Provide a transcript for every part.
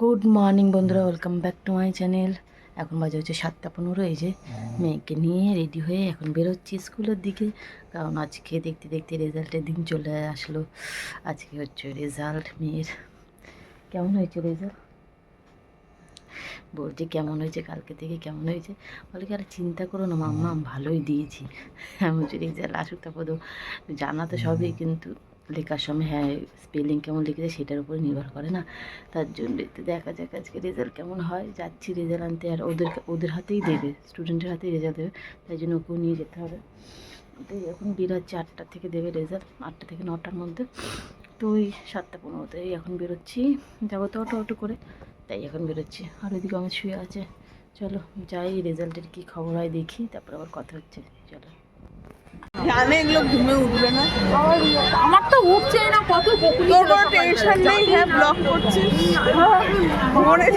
Good morning বন্ধুরা welcome back to my channel এখন বাজে হচ্ছে সাতটা পনেরো এই যে মেয়েকে নিয়ে রেডি হয়ে এখন বেরোচ্ছি স্কুলের দিকে। কারণ আজকে দেখতে দেখতে রেজাল্টের দিন চলে আসলো। আজকে হচ্ছে রেজাল্ট মেয়ের। কেমন হয়েছে রেজাল্ট বলছে কেমন হয়েছে কালকে থেকে কেমন হয়েছে? বলে কি আর চিন্তা করো না মাম্মা ভালোই দিয়েছি। আমি বলছি রেজাল্ট আসুক তারপর জানা তো সবই কিন্তু লেখার সময় হ্যাঁ স্পেলিং কেমন লিখেছে সেটার উপরে নির্ভর করে না। তার জন্য দেখা যাক আজকে রেজাল্ট কেমন হয়। যাচ্ছি রেজাল্ট আনতে আর ওদের ওদের হাতেই দেবে স্টুডেন্টের হাতেই রেজাল্ট দেবে। তাই জন্য ওকেও নিয়ে যেতে হবে। তো এখন বেরোচ্ছে আটটা থেকে দেবে রেজাল্ট আটটা থেকে নটার মধ্যে। তো ওই সাতটা পনেরোতেই এখন বেরোচ্ছি। যাব তো অটো অটো করে। তাই এখন বেরোচ্ছি। আর ওইদিকে আমার শুয়ে আছে। চলো যাই রেজাল্টের কী খবর হয় দেখি, তারপর আবার কথা হচ্ছে। চলো। জানে এগুলো ঘুমে উঠবে না। আমার তো উঠছে না কত তোর কোনো টেনশন নেই হ্যাঁ ব্লক করছিস?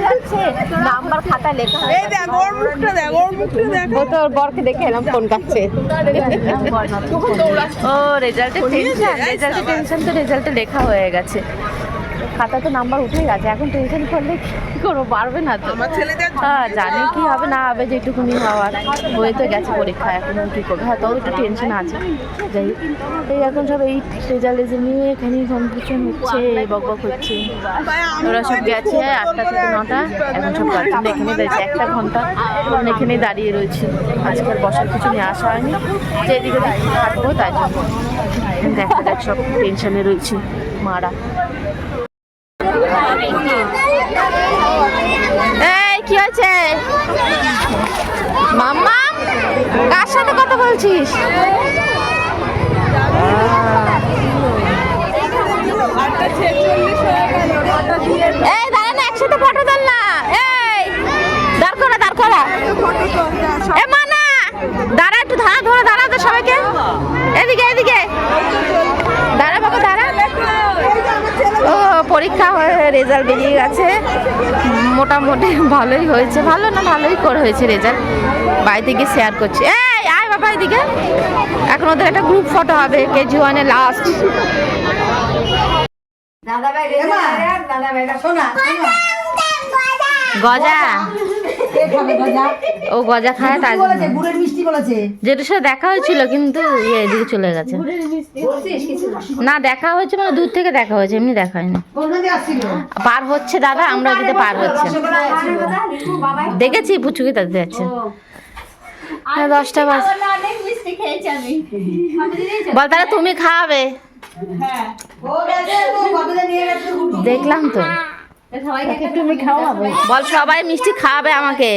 যাচ্ছে। নাম্বার খাতা লেখা এই দেখ ওর মুখটা দেখ ওর মুখটা দেখ। ও তোর বরকে দেখে এলাম ফোন কাটছে। ও রেজাল্টের টেনশন রেজাল্টের টেনশন তো রেজাল্টে লেখা হয়ে গেছে। খাতা তো নাম্বার উঠেই গেছে এখন টেনশন করলে কি করব পারবে না তো। হ্যাঁ জানি কি হবে না হবে যেটুকুনি হওয়ার হয়ে তো গেছে পরীক্ষা এখন কি করবে। হ্যাঁ তবে একটু টেনশন আছে। যাই। এই এখন সব এই রেজাল্ট নিয়ে এখানে কম্পিটিশন হচ্ছে বক বক হচ্ছে। ওরা সব গেছে আটটা থেকে নটা এখন সব গার্জেন এখানে রয়েছে একটা ঘণ্টা এখন এখানেই দাঁড়িয়ে রয়েছে। আজকাল বসার কিছু নিয়ে আসা হয়নি যে এদিকে থাকব তাই জন্য। দেখা যাক সব টেনশনে রয়েছে মারা এই কি হয়েছে? মাম্মা, কার সাথে কথা বলছিস? এই, দাঁড়া না, একসাথে ফটো তোল না। এই, দাঁড় করা দাঁড় করা। এ, মানা, দাঁড়া, একটু ধারা, ধরে দাঁড়া তো সবাইকে। এদিকে এদিকে দাঁড়া বাবা দাঁড়া ও পরীক্ষা হয়ে রেজাল্ট বেরিয়ে গেছে। মোটামুটি ভালোই হয়েছে। ভালো না ভালোই করে হয়েছে রেজাল্ট বাড়িতে গিয়ে শেয়ার করছে। এই আয় বাবা এদিকে। এখন ওদের একটা গ্রুপ ফটো হবে কেজি ওয়ানে লাস্ট গজা। ও গজা খায় তাই। গুড়ের মিষ্টি বলেছে। যেটার সাথে দেখা হয়েছিল কিন্তু ইয়ে এদিকে চলে গেছে। না। দেখা হয়েছে মানে দূর থেকে দেখা হয়েছে এমনি দেখা হয়নি। পার হচ্ছে দাদা আমরা ওদিকে পার হচ্ছে। দেখেছি পুচুকে তাদের যাচ্ছে হ্যাঁ, দশটা বাজ। বল তাহলে তুমি খাওয়াবে। গুড্ডু দেখলাম তো। তুমি খাওয়াবে বল সবাই মিষ্টি খাওয়াবে আমাকে।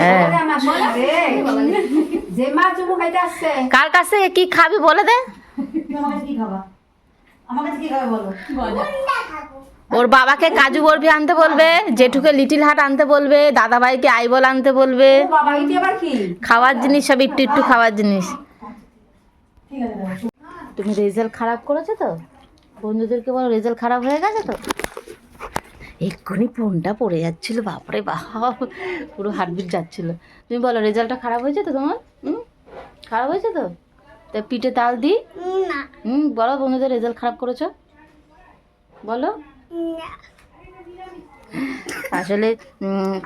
হ্যাঁ। যে মা চুমু খাইতে আসছে। কার কাছ থেকে কি খাবি? বলে? দে ওর বাবাকে কাজু বরফি আনতে বলবে জেঠুকে লিটিল হাট আনতে বলবে দাদাভাইকে আইবল আনতে বলবে। খাওয়ার জিনিস সব একটু একটু খাওয়ার জিনিস। ঠিক আছে দাও। তুমি রেজাল্ট খারাপ করেছ তো? বন্ধুদেরকে বলো রেজাল্ট খারাপ হয়ে গেছে তো? এক্ষুনি ফোনটা পড়ে যাচ্ছিল বাপরে বাপ পুরো হার্টবিট যাচ্ছিল। তুমি বলো রেজাল্টটা খারাপ হয়েছে তো তোমার? হুম? খারাপ হয়েছে তো? তা পিঠে তাল দিই? হুম বলো বন্ধুদের রেজাল্ট খারাপ করেছ? বলো। আসলে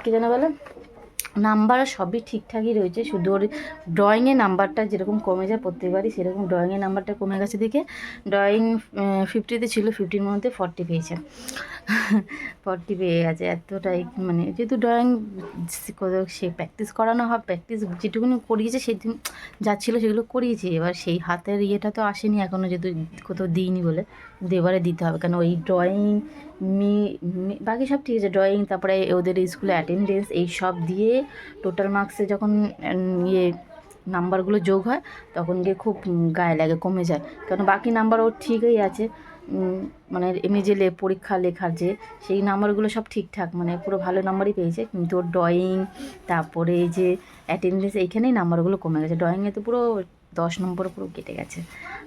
কি যেন বলো? নাম্বার সবই ঠিকঠাকই রয়েছে। শুধু ওর ড্রয়িংয়ে নাম্বারটা যেরকম কমে যায় প্রত্যেকবারই সেরকম ড্রয়িংয়ের নাম্বারটা কমে গেছে দেখে। ড্রয়িং ফিফটিতে ছিল ফিফটির মধ্যে ফর্টি পেয়েছে। ফর্টি পেয়ে গেছে, এতটাই মানে যেহেতু ড্রয়িং সে প্র্যাকটিস করানো হয় প্র্যাকটিস যেটুকুনি করিয়েছে সেদিন যা ছিল সেগুলো করিয়েছি, এবার সেই হাতের ইয়েটা তো আসেনি এখনও যেহেতু কোথাও দিইনি বলে, কিন্তু এবারে দিতে হবে কেন ওই ড্রয়িং মি বাকি সব ঠিক আছে ড্রয়িং তারপরে ওদের স্কুলে অ্যাটেন্ডেন্স এই সব দিয়ে টোটাল মার্কসে যখন ইয়ে নাম্বারগুলো যোগ হয়, তখন গিয়ে খুব গায়ে লাগে, কমে যায়, কারণ বাকি নাম্বার ওর ঠিকই আছে। মানে এমনি যে লে- পরীক্ষা লেখার যে, সেই নাম্বারগুলো সব ঠিকঠাক মানে পুরো ভালো নাম্বারই পেয়েছে। কিন্তু ওর ড্রয়িং তারপরে এই যে অ্যাটেন্ডেন্স এইখানেই নাম্বারগুলো কমে গেছে। ড্রয়িংয়ে তো পুরো দশ নম্বর পুরো কেটে গেছে।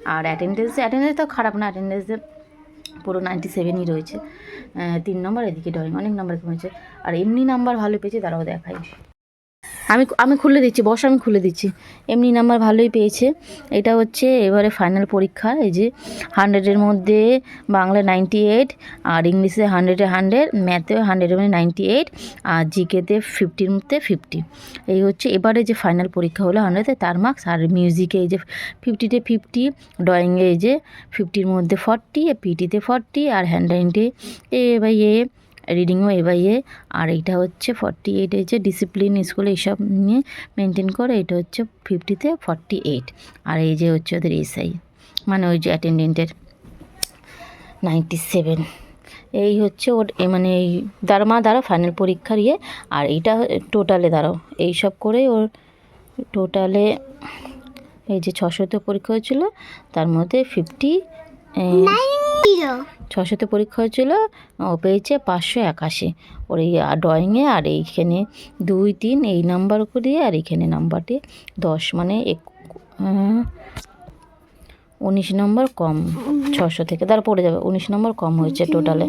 আর অ্যাটেন্ডেন্স অ্যাটেন্ডেন্স তো খারাপ না। অ্যাটেন্ডেন্সে পুরো নাইনটি সেভেনই রয়েছে তিন নম্বর, এদিকে ড্রয়িং অনেক নাম্বার কমেছে। আর এমনি নাম্বার ভালো পেয়েছে, তারাও দেখাই আমি আমি খুলে দিচ্ছি, বস আমি খুলে দিচ্ছি। এমনি নাম্বার ভালোই পেয়েছে। এটা হচ্ছে এবারে ফাইনাল পরীক্ষা, এই যে হান্ড্রেডের মধ্যে বাংলা নাইনটি এইট আর ইংলিশে হান্ড্রেডে হান্ড্রেড ম্যাথেও হান্ড্রেডের মধ্যে নাইনটি এইট আর জিকেতে ফিফটির মধ্যে ফিফটি এই হচ্ছে এবারে যে ফাইনাল পরীক্ষা হলো হান্ড্রেডে তার মার্কস আর মিউজিকে এই যে ফিফটিতে ফিফটি ড্রয়িংয়ে এই যে ফিফটির মধ্যে ফর্টি পিটিতে ফর্টি আর হ্যান্ড রাইটিংয়ে এ বাই এ রিডিংও এ বাই এ। আর এইটা হচ্ছে ফর্টি এইট হচ্ছে ডিসিপ্লিন স্কুলে এইসব নিয়ে মেনটেন করে, এটা হচ্ছে ফিফটিতে ফর্টি এইট আর এই যে হচ্ছে ওদের এসআই মানে ওই যে অ্যাটেন্ডেন্টের নাইনটি সেভেন এই হচ্ছে ওর, এ মানে এই দাঁড়া দ্বারা ফাইনাল পরীক্ষার ইয়ে। আর এইটা টোটালে দাঁড়াও। এই সব করে ওর টোটালে এই যে ছশোতে পরীক্ষা হয়েছিল, তার মধ্যে ফিফটি ছশোতে পরীক্ষা হয়েছিল, ও পেয়েছে পাঁচশো একাশি। ওর এই ড্রয়িংয়ে আর এইখানে দুই, তিন, এই নাম্বার করে আর এইখানে নাম্বারটি দশ মানে এক উনিশ নম্বর কম ছশো থেকে তার পড়ে যাবে, উনিশ নম্বর কম হয়েছে টোটালে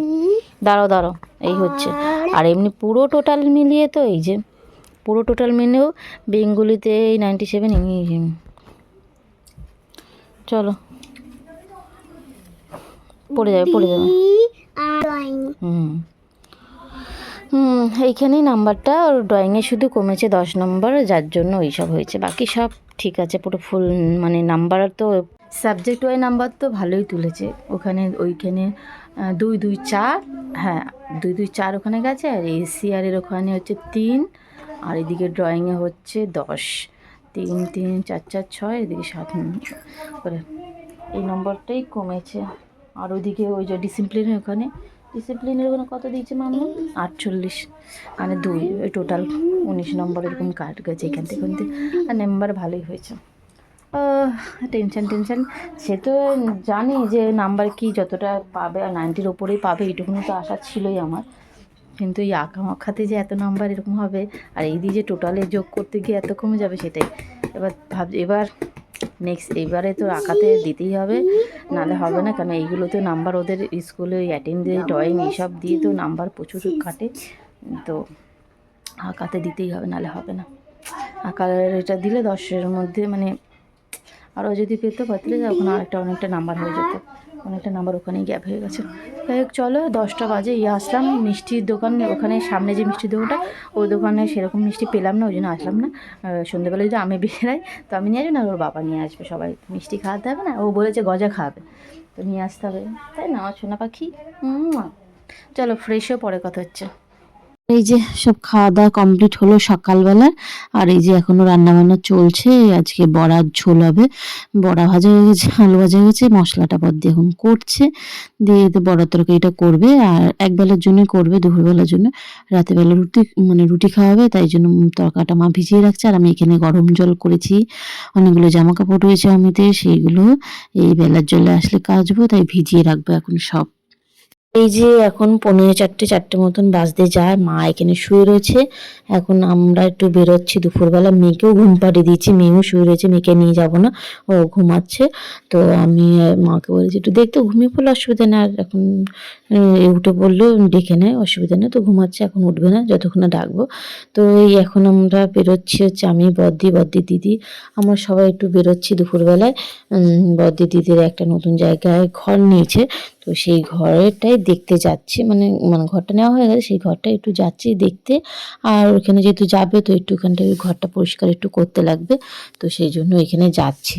দাঁড়ো দাঁড়ো এই হচ্ছে। আর এমনি পুরো টোটাল মিলিয়ে তো এই যে, পুরো টোটাল মিলেও বেঙ্গলিতে এই নাইনটি সেভেন চলো। পড়ে যাবে পড়ে যাবে। হুম। হুম, এইখানেই নাম্বারটা ওর ড্রয়িংয়ে শুধু কমেছে দশ নম্বর, যার জন্য ওইসব হয়েছে। বাকি সব ঠিক আছে, পুরো ফুল মানে নাম্বার তো সাবজেক্ট ওয়াই নাম্বার তো ভালোই তুলেছে। ওখানে, ওইখানে দুই দুই, চার হ্যাঁ দুই দুই, চার ওখানে গেছে, আর এসিআরের ওখানে হচ্ছে তিন, আর এদিকে ড্রয়িংয়ে হচ্ছে দশ। তিন তিন, চার চার, ছয়, এদিকে সাত করে। এই নম্বরটাই কমেছে। আর ওইদিকে ওই যে ডিসিপ্লিনের ওখানে। ডিসিপ্লিনের ওখানে কত দিয়েছে মামু? আটচল্লিশ। মানে দুই ওই টোটাল উনিশ নম্বর এরকম কাট গেছে এখান থেকে ওখান থেকে। আর নাম্বার ভালোই হয়েছে। টেনশন টেনশন সে তো জানি যে নাম্বার কি যতটা পাবে, আর নাইনটির ওপরেই পাবে, এইটুকুনি তো আশা ছিলই আমার। কিন্তু এই আঁকা মাখাতে যে এত নাম্বার এরকম হবে, আর এই দিয়ে যে টোটালে যোগ করতে গিয়ে এত কমে যাবে সেটাই। এবার ভাব, এবার নেক্সট এবারে তো আঁকাতে দিতেই হবে। নাহলে হবে না, কেন এইগুলো তো নাম্বার ওদের স্কুলে ওই অ্যাটেন্ডেন্স ড্রয়িং এইসব দিয়ে তো নাম্বার প্রচুর কাটে। তো আঁকাতে দিতেই হবে, নাহলে হবে না। আঁকার এটা দিলে দশের মধ্যে মানে আরও যদি পেতো পাতলে তখন আরেকটা অনেকটা নাম্বার হয়ে যেত। অনেকটা নাম্বার ওখানেই গ্যাপ হয়ে গেছে হোক, চলো, দশটা বাজে ইয়ে আসলাম, মিষ্টির দোকান, ওখানে সামনে যে মিষ্টির দোকানটা, ওই দোকানে সেরকম মিষ্টি পেলাম না, ওই জন্য আসলাম না। সন্ধ্যেবেলা যদি আমি বেরাই, তো আমি নিয়ে আসব, না ওর বাবা নিয়ে আসবে সবাই। মিষ্টি খাওয়াতে হবে না, ও বলেছে গজা খাওয়াবে। তো নিয়ে আসতে হবে। তাই না সোনা পাখি? চলো ফ্রেশ হয়ে পরে কথা হচ্ছে। এই যে সব খাওয়া দাওয়া কমপ্লিট হলো সকালবেলা, আর এই যে এখনও রান্না বান্না চলছে আজকে বড়ার ঝোল হবে। বড়া ভাজা হয়ে গেছে, আলু ভাজা হয়ে গেছে মশলাটা পর দিয়ে এখন করছে। দিয়ে তো বড়া তরকারিটা করবে, আর এক বেলার জন্যই করবে, দুপুরবেলার জন্য। রাতের বেলা রুটি মানে রুটি খাওয়াবে তাই জন্য তরকাটা মা ভিজিয়ে রাখছে, আর আমি এখানে গরম জল করেছি। অনেকগুলো জামা কাপড় রয়েছে অমিতে সেইগুলো এই বেলার জলে আসলে কাচবো, তাই ভিজিয়ে রাখব এখন সব। এই যে এখন পনেরো চারটে চারটে মতন বাজতে যায়, মা এখানে শুয়ে রয়েছে। এখন আমরা একটু বেরোচ্ছি দুপুরবেলা, মেয়েকেও ঘুম পাড়িয়ে দিয়েছি, মেয়েও শুয়ে রয়েছে, মেয়েকে নিয়ে যাব না, ও ঘুমাচ্ছে। তো আমি মাকে বলেছি, একটু দেখতে ঘুমিয়ে পড়লে অসুবিধা নেই। আর এখন উঠে পড়লেও ডেকে নেয়, অসুবিধা নেই, তো ঘুমাচ্ছে, এখন উঠবে না, যতক্ষণ না ডাকবো। তো এই এখন আমরা বেরোচ্ছি হচ্ছে আমি, বদ্দি বদ্দি দিদি। আমরা সবাই একটু বেরোচ্ছি দুপুরবেলায়। বদ্দি দিদির একটা নতুন জায়গায় ঘর নিয়েছে, তো সেই ঘরটাই দেখতে যাচ্ছি মানে মানে ঘরটা নেওয়া হয়ে গেছে, সেই ঘরটা একটু যাচ্ছি দেখতে। আর ওখানে যেহেতু যাবে, তো একটু ওখানটা ওই ঘরটা পরিষ্কার একটু করতে লাগবে, তো সেই জন্য এখানে যাচ্ছি।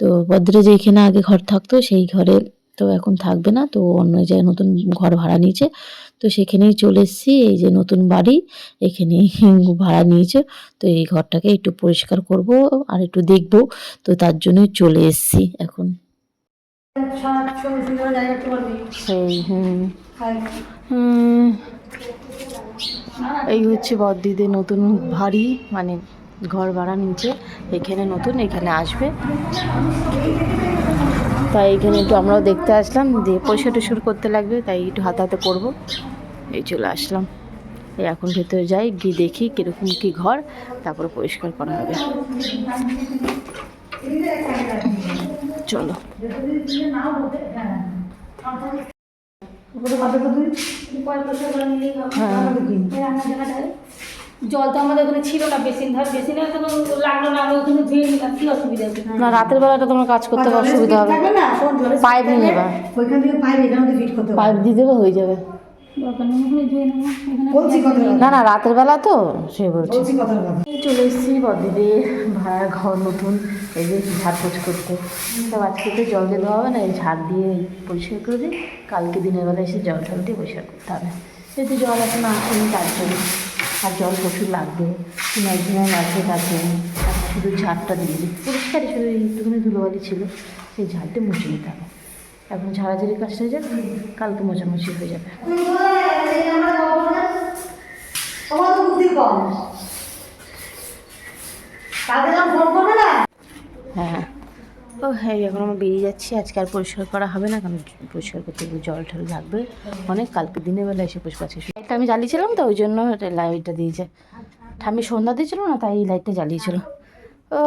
তো বদ্রে যে এখানে আগে ঘর থাকতো, সেই ঘরে তো এখন থাকবে না, তো অন্য জায়গায় নতুন ঘর ভাড়া নিয়েছে, তো সেখানেই চলে এসেছি। এই যে নতুন বাড়ি, এখানেই ভাড়া নিয়েছে, তো এই ঘরটাকে একটু পরিষ্কার করব আর একটু দেখব, তো তার জন্যই চলে এসেছি এখন। এই হচ্ছে বদ্দিদের নতুন ভারী মানে ঘর ভাড়া নিচে। এখানে নতুন এখানে আসবে। তাই এখানে একটু আমরাও দেখতে আসলাম দিয়ে পরিষ্কার টরিষ্কার করতে লাগবে তাই একটু হাতে হাতে করব। এই চলে আসলাম। এই এখন ভেতরে যাই গিয়ে দেখি কীরকম কী ঘর তারপরে পরিষ্কার করা হবে। চলো। হ্যাঁ। জল তো আমাদের ওখানে ছিল না বেশি ধর বেসিনে তো লাগল না আমি ওখানে ধুয়ে নিলাম কি অসুবিধা না রাতের বেলাটা তোমার কাজ করতে অসুবিধা হবে। না পাইপ নিয়ে নেবা। ওইখান থেকে পাইপ এখান থেকে ফিট করতে পাইপ দিয়ে দেবে হয়ে যাবে। না না রাতের বেলা তো সে বলছি। চলে এসেছি বদিদের ভাড়া ঘর নতুন এই যে ঝাড় পোছ করতে। সব আজকে তো জল দিয়ে দেওয়া হবে না এই ঝাড় দিয়ে পরিষ্কার করে দিই। কালকে দিনের বেলা এসে জল টল দিয়ে পরিষ্কার করতে হবে। যেহেতু জল এখন আসেনি তার জন্য। আর জল প্রচুর লাগবে ম্যাক্সিমাম আছে তার জন্য। শুধু ঝাড়টা দিয়ে দিই। পরিষ্কারই শুধু একটুখানি ধুলোবালি ছিল সেই ঝাড়টা মুছে নিতে হবে। এখন ঝাড়াঝাড়ি কাজটা হয়ে যাক কালকে মোছামুছি হয়ে যাবে। না হ্যাঁ। ও হ্যাঁ এখন আমরা বেরিয়ে যাচ্ছি। আজকে আর পরিষ্কার করা হবে না, কারণ পরিষ্কার করতে গেলে জল টল লাগবে। অনেক, কালকে দিনের বেলা এসে পরিষ্কার আছে লাইটটা আমি জ্বালিয়েছিলাম তো, ওই জন্য লাইটটা দিয়েছে। ঠাম্মি সন্ধ্যা দিয়েছিল না, তাই লাইটটা জ্বালিয়েছিল। ও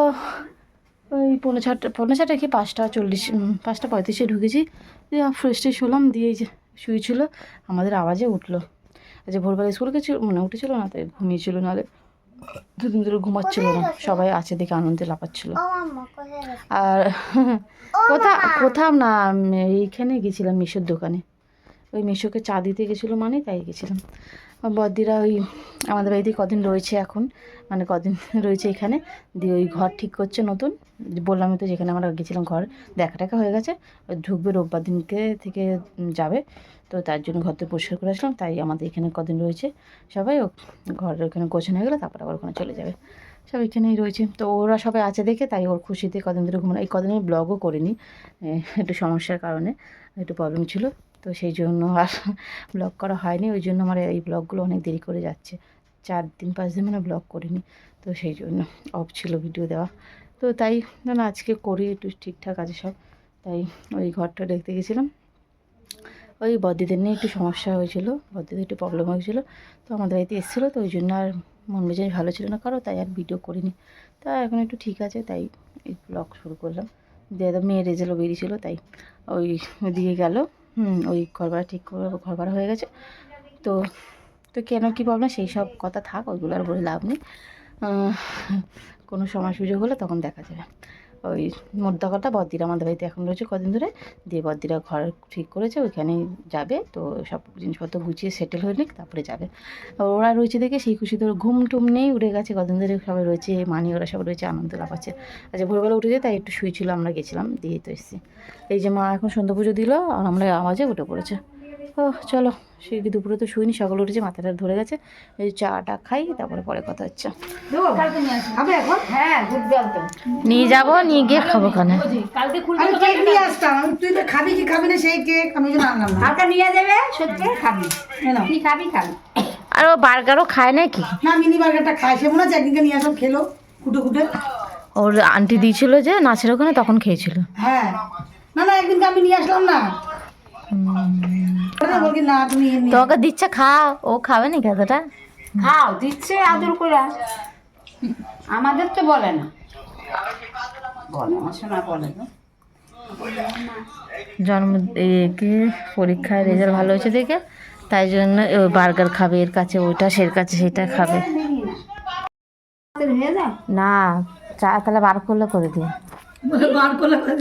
ওই পৌনে ছটা পৌনে ছটা কি পাঁচটা চল্লিশ পাঁচটা পঁয়ত্রিশে ঢুকেছি। ফ্রেশ ট্রেশ হলাম দিয়ে যে শুয়েছিল আমাদের আওয়াজে উঠল। আচ্ছা ভোরবেলা স্কুল গেছিল মানে উঠেছিল না তাই ঘুমিয়েছিল নাহলে দুদিন ধরে ঘুমাচ্ছিল না। সবাই আছে দেখে আনন্দে লাপাচ্ছিল। আর কোথা কোথাও না এইখানে গেছিলাম মিশোর দোকানে। ওই মিশোকে চা দিতে গেছিল মানে তাই গেছিলাম। বদ্দিরা ওই আমাদের বাড়িতে কদিন রয়েছে এখন। মানে কদিন রয়েছে এখানে। দিয়ে ওই ঘর ঠিক করছে নতুন। বললামই তো যেখানে আমরা গেছিলাম ঘর, দেখা টাকা হয়ে গেছে। ঢুকবে রোববার দিনকে থেকে যাবে। তো তার জন্য ঘর তো পরিষ্কার করে আসলাম। তাই আমাদের এখানে কদিন রয়েছে। সবাই ও ঘরের ওখানে গোছানো হয়ে গেলে তারপর আবার ওখানে চলে যাবে। সব এখানেই রয়েছে। তো ওরা সবাই আছে দেখে, তাই ওর খুশিতে কদিন ধরে ঘুমানো এই কদিন আমি ব্লগও করিনি। একটু সমস্যার কারণে একটু প্রবলেম ছিল। তো সেই জন্য আর ব্লগ করা হয়নি। ওই জন্য আমার এই ব্লগগুলো অনেক দেরি করে যাচ্ছে। চার দিন, পাঁচ দিন মানে ব্লগ করিনি। তো সেই জন্য অফ ছিল ভিডিও দেওয়া। তো তাই না আজকে করি, একটু ঠিকঠাক আছে সব। তাই ওই ঘরটা দেখতে গেছিলাম। ওই বদ্দিদের নিয়ে একটু সমস্যা হয়েছিল। বদ্দিদের একটু প্রবলেম হয়েছিল। তো আমাদের বাড়িতে এসেছিল, তো ওই জন্য আর মন মেজাজ ভালো ছিল না কারও, তাই আর ভিডিও করিনি। তা এখন একটু ঠিক আছে, তাই এই ব্লগ শুরু করলাম। দিয়ে মেয়ের রেজাল্টও বেরিয়েছিলো তাই ওই দিয়ে গেল। হুম, ওই ঘর ভাড়া ঠিক করে ঘর হয়ে গেছে। তো তো কেন কী প্রবলেম সেই সব কথা থাক ওইগুলো আর বলে লাভ নেই। কোনো সময় সুযোগ হলে তখন দেখা যাবে। ওই মোদ্দা কথা বদ্দিরা আমাদের বাড়িতে এখন রয়েছে কদিন ধরে। দিয়ে বদ্দিরা ঘর ঠিক করেছে ওইখানেই যাবে। তো সব জিনিসপত্র গুছিয়ে সেটেল হয়ে নিক, তারপরে যাবে। ওরা রয়েছে দেখে সেই খুশি তো ঘুম টুম নেই, উঠে গেছে কদিন ধরে সবাই রয়েছে মানি ওরা সব রয়েছে, আনন্দ লাফাচ্ছে আচ্ছা ভোরবেলা উঠে যায় তাই একটু শুয়েছিল, আমরা গেছিলাম, দিয়ে তো এসেছি। এই যে মা এখন সন্ধ্যা পুজো দিল, আর আমরা আওয়াজে উঠে পড়েছে। ও চলো সেই দুপুরে তো শুইনি সকাল উঠেছে মাথাটা ধরে গেছে এই চাটা খাই তারপরে পরে কথা হচ্ছে। এখন? হ্যাঁ নিয়ে যাব নিয়ে গিয়ে খাব খানে নিয়ে খাবি। কি খাবি না সেই কেক আমি যেন আনলাম না। হালকা নিয়ে যাবে সত্যি? খাবি। কি খাবি খাবি? আর ও বার্গারও খায় নাকি? না মিনি বার্গারটা খাই সে মনে হচ্ছে একদিনকে নিয়ে আসলাম খেলো কুটে কুটে। ওর আন্টি দিয়েছিল যে নাচের ওখানে তখন খেয়েছিল। হ্যাঁ। না না একদিনকে আমি নিয়ে আসলাম না। ওরা বলকি না তুমি নিয়ে নিয়ে তোকে দিচ্ছে খা ও খাবে নাকি এতটা? খাও দিচ্ছে আদর করে। আমাদের তো বলে না। বলে আমার শোনা বলে না। জন্ম একে পরীক্ষায় রেজাল্ট ভালো হয়েছে দেখে? তাই জন্য বার্গার খাবে এর কাছে ওইটা সের কাছে সেটা খাবে। না চা তাহলে বার করলে করে দিয়ে বার করলে করে।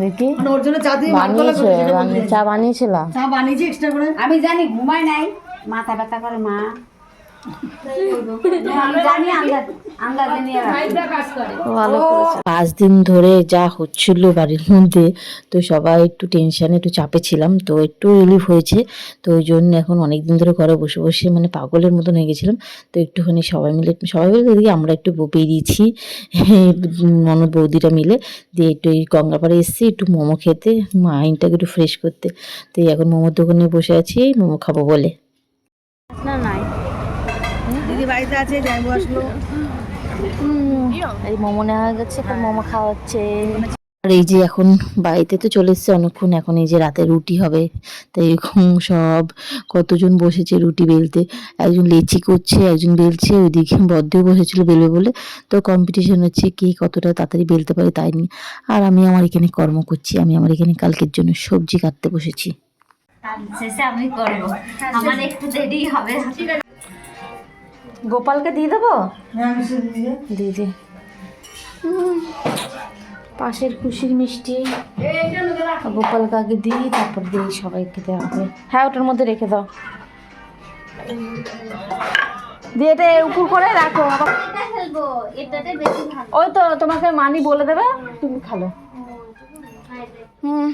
দেখি। মানে ওর জন্য চা দিয়ে বানিয়েছে চা বানিয়েছিলাম। চা বানিয়েছি এক্সট্রা করে? আমি জানি ঘুমাই নাই। মাথা ব্যথা করে মা। পাঁচ দিন ধরে যা হচ্ছিল বাড়ির মধ্যে, তো সবাই একটু টেনশানে একটু চাপে ছিলাম, তো একটু রিলিফ হয়েছে। তো ওই জন্য এখন অনেক দিন ধরে ঘরে বসে বসে মানে পাগলের মতন হয়ে গেছিলাম। তো একটুখানি সবাই মিলে সবাই মিলে আমরা একটু বেরিয়েছি ননদ বৌদিরা মিলে। দিয়ে একটু এই গঙ্গাপাড়ে এসেছি, একটু মোমো খেতে মাইন্ডটাকে একটু ফ্রেশ করতে। তো এখন মোমোর দোকানে বসে আছি, মোমো খাব বলে। না নাই দিদি বাড়িতে আছে যাইবো আসলো। এই মোমো নেওয়া গেছে এখন মোমো খাওয়া হচ্ছে আর এই যে এখন বাড়িতে তো চলে এসছে অনেকক্ষণ এখন এই যে রাতে রুটি হবে তাই এরকম সব কতজন বসেছে রুটি বেলতে। একজন লেচি করছে একজন বেলছে ওইদিকে বদ্ধও বসেছিল বেলবে বলে। তো কম্পিটিশন হচ্ছে কে কতটা তাড়াতাড়ি বেলতে পারে তাই নিয়ে। আর আমি আমার এখানে কর্ম করছি আমি আমার এখানে কালকের জন্য সবজি কাটতে বসেছি। শেষে আমি করব। আমার একটু দেরি হবে। গোপালকে দিয়ে দেবো? হ্যাঁ দিয়ে দিয়ে দি। পাশের খুশির মিষ্টি। গোপাল কাকে দিই তারপর দিই সবাইকে দেওয়া হবে। হ্যাঁ ওটার মধ্যে রেখে দাও। দিয়ে এটা উপর করে রাখো। ওই তো তোমাকে মানি বলে দেবে তুমি খালো। হুম।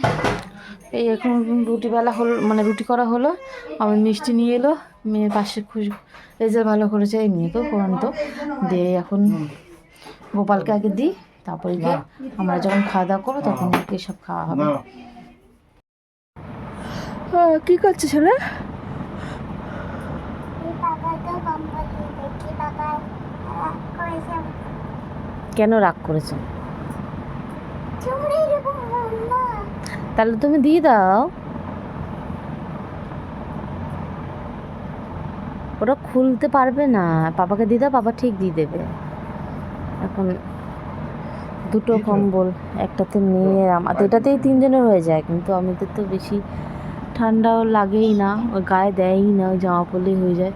এই এখন রুটি বেলা হলো মানে রুটি করা হলো আমার মিষ্টি নিয়ে এলো মেয়ের পাশে খুশি রেজাল্ট ভালো করেছে এই মেয়েকেও করান তো। দিয়ে এখন গোপালকে আগে দিই তারপরে গিয়ে আমরা যখন খাওয়া দাওয়া করব তখন এসব খাওয়া হবে। কি করছে ছেলে? কেন রাগ করেছ? তাহলে তুমি দিয়ে দাও। ওরা খুলতে পারবে না। পাপাকে দিয়ে দাও পাপা ঠিক দিয়ে দেবে। এখন দুটো কম্বল একটাতে মেয়ের আমাদের এটাতেই তিনজনের হয়ে যায় কিন্তু আমাদের তো বেশি ঠান্ডাও লাগেই না ওই গায়ে দেয়ই না ওই জামা পরলেই হয়ে যায়।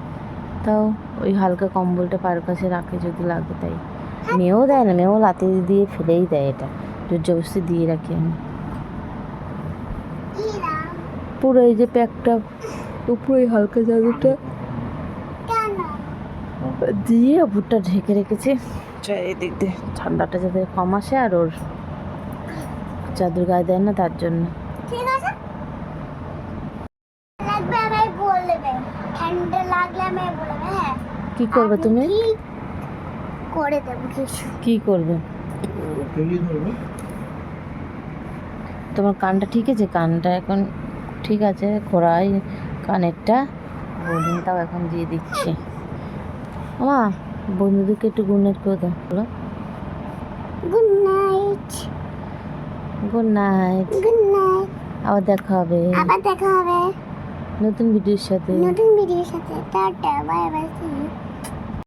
তাও ওই হালকা কম্বলটা পায়ের কাছে রাখে যদি লাগে তাই। মেয়েও দেয় না মেয়েও লাতে দিয়ে ফেলেই দেয় এটা। জোর জবরদস্তি দিয়ে রাখি আমি। পুরো এই যে প্যাকটা উপরে হালকা চাদরটা দিয়ে উপরটা ঢেকে রেখেছি চারিদিক দিয়ে ঠান্ডাটা যাতে কম আসে আর ওর চাদর গায়ে দেয় না তার জন্য ঠিক আছে লাগবে আমায় বলবে ঠান্ডা লাগলে আমায় বলবে হ্যাঁ কি করবে তুমি করে দেবো কিছু কি করবে তোমার কানটা ঠিক আছে কানটা এখন ঠিক আছে খোড়াই কানেরটা। বলুনটাও এখন দিয়ে দিচ্ছি। মা বন্ধুদেরকে একটু গুণের করে দাও। বলো। Good night good night good night আবার দেখা হবে। আবার দেখা হবে। নতুন ভিডিওর সাথে। নতুন ভিডিওর সাথে। Tata bye bye